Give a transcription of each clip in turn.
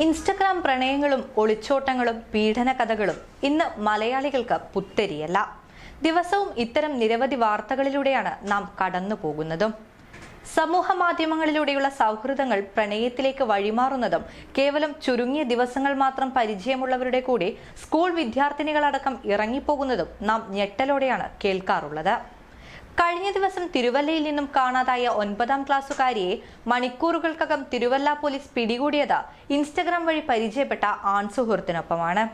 Instagram പ്രണയങ്ങളും ഒളിച്ചോട്ടങ്ങളും പീഡന കഥകളും ഇന്ന് മലയാളികൾക്ക് പുത്തരിയല്ല. ദിവസവും ഇത്തരം നിരവധി വാർത്തകളിലൂടെയാണ് നാം കടന്നു പോകുന്നതും. സമൂഹ മാധ്യമങ്ങളിലൂടെയുള്ള സൗഹൃദങ്ങൾ പ്രണയത്തിലേക്ക് വഴിമാറുന്നതും കേവലം ചുരുങ്ങിയ ദിവസങ്ങൾ മാത്രം പരിചയമുള്ളവരുടെ കൂടെ സ്കൂൾ വിദ്യാർത്ഥിനികളടക്കം ഇറങ്ങിപ്പോകുന്നതും നാം ഞെട്ടലോടെയാണ് കേൾക്കാറുള്ളത്. കഴിഞ്ഞ ദിവസം തിരുവല്ലയിൽ നിന്നും കാണാതായ ഒൻപതാം ക്ലാസ്സുകാരിയെ മണിക്കൂറുകൾക്കകം തിരുവല്ല പോലീസ് പിടികൂടിയത് ഇൻസ്റ്റഗ്രാം വഴി പരിചയപ്പെട്ട ആൺ സുഹൃത്തിനൊപ്പമാണ്.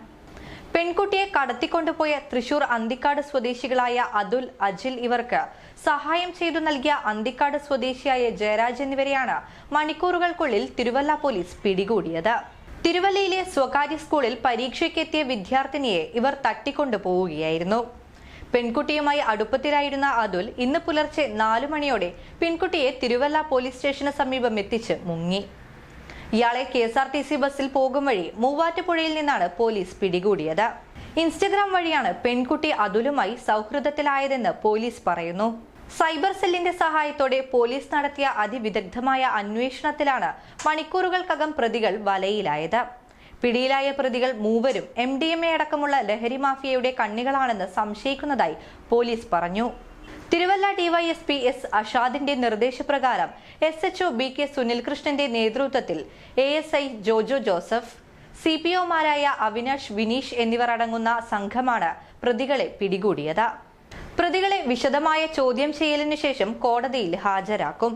പെൺകുട്ടിയെ കടത്തിക്കൊണ്ടുപോയ തൃശൂർ അന്തിക്കാട് സ്വദേശികളായ അതുൽ അജിൽ ഇവർക്ക് സഹായം ചെയ്തു നൽകിയ അന്തിക്കാട് സ്വദേശിയായ ജയരാജ് എന്നിവരെയാണ് മണിക്കൂറുകൾക്കുള്ളിൽ തിരുവല്ല പോലീസ് പിടികൂടിയത്. തിരുവല്ലയിലെ സ്വകാര്യ സ്കൂളിൽ പരീക്ഷയ്ക്കെത്തിയ വിദ്യാർത്ഥിനിയെ ഇവർ തട്ടിക്കൊണ്ടു പോവുകയായിരുന്നു പെൺകുട്ടിയുമായി അടുപ്പത്തിലായിരുന്ന അതുൽ ഇന്ന് പുലർച്ചെ നാലു മണിയോടെ പെൺകുട്ടിയെ തിരുവല്ല പോലീസ് സ്റ്റേഷന് സമീപം എത്തിച്ച് മുങ്ങി. ഇയാളെ K S R T C ബസ്സിൽ പോകും വഴി മൂവാറ്റുപുഴയിൽ നിന്നാണ് പോലീസ് പിടികൂടിയത്. ഇൻസ്റ്റഗ്രാം വഴിയാണ് പെൺകുട്ടി അതുലുമായി സൗഹൃദത്തിലായതെന്ന് പോലീസ് പറയുന്നു. സൈബർ സെല്ലിന്റെ സഹായത്തോടെ പോലീസ് നടത്തിയ അതിവിദഗ്ധമായ അന്വേഷണത്തിലാണ് മണിക്കൂറുകൾക്കകം പ്രതികൾ വലയിലായത്. പിടിയിലായ പ്രതികൾ മൂവരും എം ഡി എം എ അടക്കമുള്ള ലഹരി മാഫിയയുടെ കണ്ണികളാണെന്ന് സംശയിക്കുന്നതായി പോലീസ് പറഞ്ഞു. തിരുവല്ല ഡിവൈഎസ്പി എസ് അഷാദിന്റെ നിർദ്ദേശപ്രകാരം എസ് എച്ച്ഒ ബി കെ സുനിൽകൃഷ്ണന്റെ നേതൃത്വത്തിൽ A S I Jojo Joseph C P ഒമാരായ Avinash Vineesh എന്നിവർ അടങ്ങുന്ന സംഘമാണ് പ്രതികളെ പിടികൂടിയത്. പ്രതികളെ വിശദമായ ചോദ്യം ചെയ്യലിനു ശേഷം കോടതിയിൽ ഹാജരാക്കും.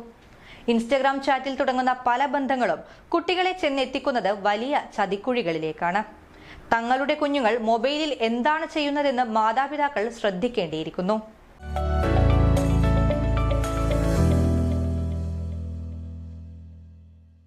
ഇൻസ്റ്റഗ്രാം ചാറ്റിൽ തുടങ്ങുന്ന പല ബന്ധങ്ങളും കുട്ടികളെ ചെന്നെത്തിക്കുന്നത് വലിയ ചതിക്കുഴികളിലേക്കാണ്. തങ്ങളുടെ കുഞ്ഞുങ്ങൾ മൊബൈലിൽ എന്താണ് ചെയ്യുന്നതെന്ന് മാതാപിതാക്കൾ ശ്രദ്ധിക്കേണ്ടിയിരിക്കുന്നു.